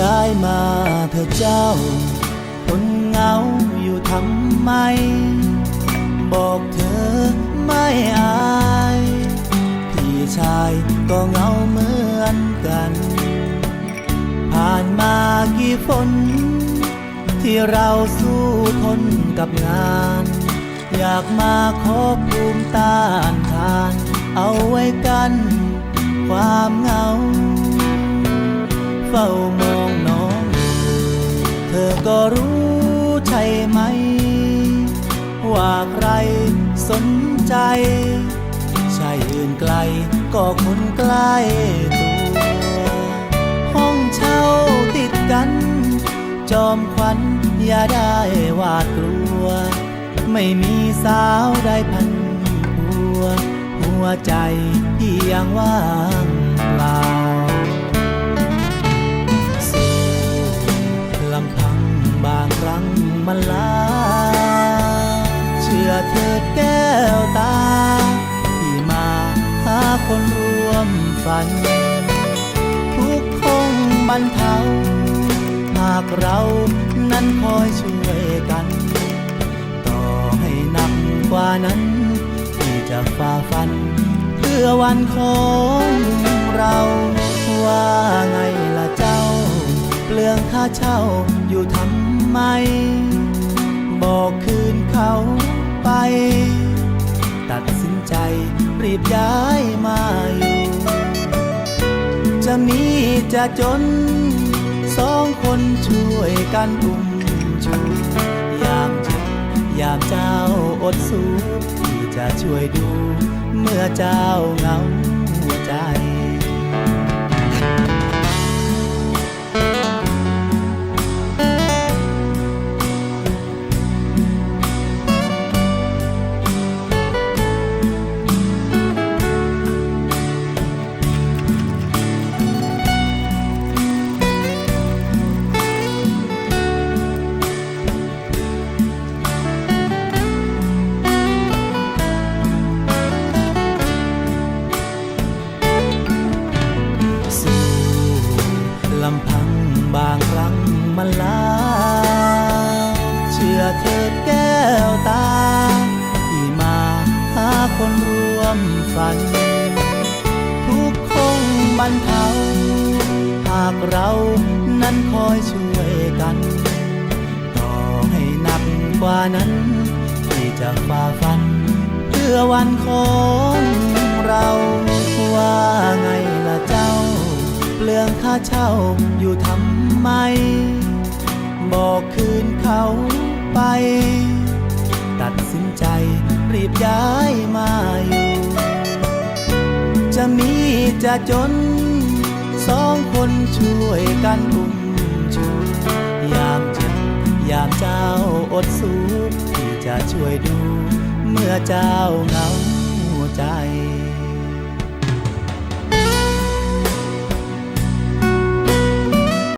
ย้ายมาเธอเจ้าคนเหงาอยู่ทำไม บอกเธอไม่อาย พี่ชายก็เหงาเหมือนกัน ผ่านมากี่ฝนที่เราสู้ทนกับงาน อยากมาขอภูมิต้านทาน เอาไว้กัน ความเหงา เฝ้า ก็รู้ใช่ไหม ว่าใครสนใจ ใช่อื่นไกลก็คนใกล้ตัวห้องเช่าติดกัน จอมขวัญอย่าได้หวาดกลัว ไม่มีสาวได้พันหัว หัวใจที่ยังว่างเปล่า งครั้งมันลา เชื่อเถิดแก้วตา ที่มาหาคนร่วมฝัน ทุกคงบรรเทา หากเรานั้นคอยช่วยกัน ต่อให้หนักกว่านั้น ที่จะฝ่าฟัน เพื่อวันของเราว่าไงล่ะเจ้า เปลืองค่าเช่าอยู่ทำ ไม บอกคืนเขาไป ตัดสินใจรีบย้ายมาอยู่ จะมีจะจน สองคนช่วยกันอุ้มชูยามเจ็บยามเจ้าอดสู้ที่จะช่วยดู เมื่อเจ้าเหงาใจ บางครั้งมันลาเชื่อเถิดแก้วตา ที่มาหาคนร่วมฝัน ทุกคงบรรเทา หากเรานั้นคอยช่วยกัน ต่อให้หนักกว่านั้น ที่จะฝ่าฟัน เพื่อวันของาเช่าอยู่ทำไม บอกคืนเขาไป ตัดสินใจรีบย้ายมาอยู่ จะมีจะจน สองคนช่วยกันอุ้มชูยามเจ็บยามเจ้าอดสู้ที่จะช่วยดู เมื่อเจ้าเหงา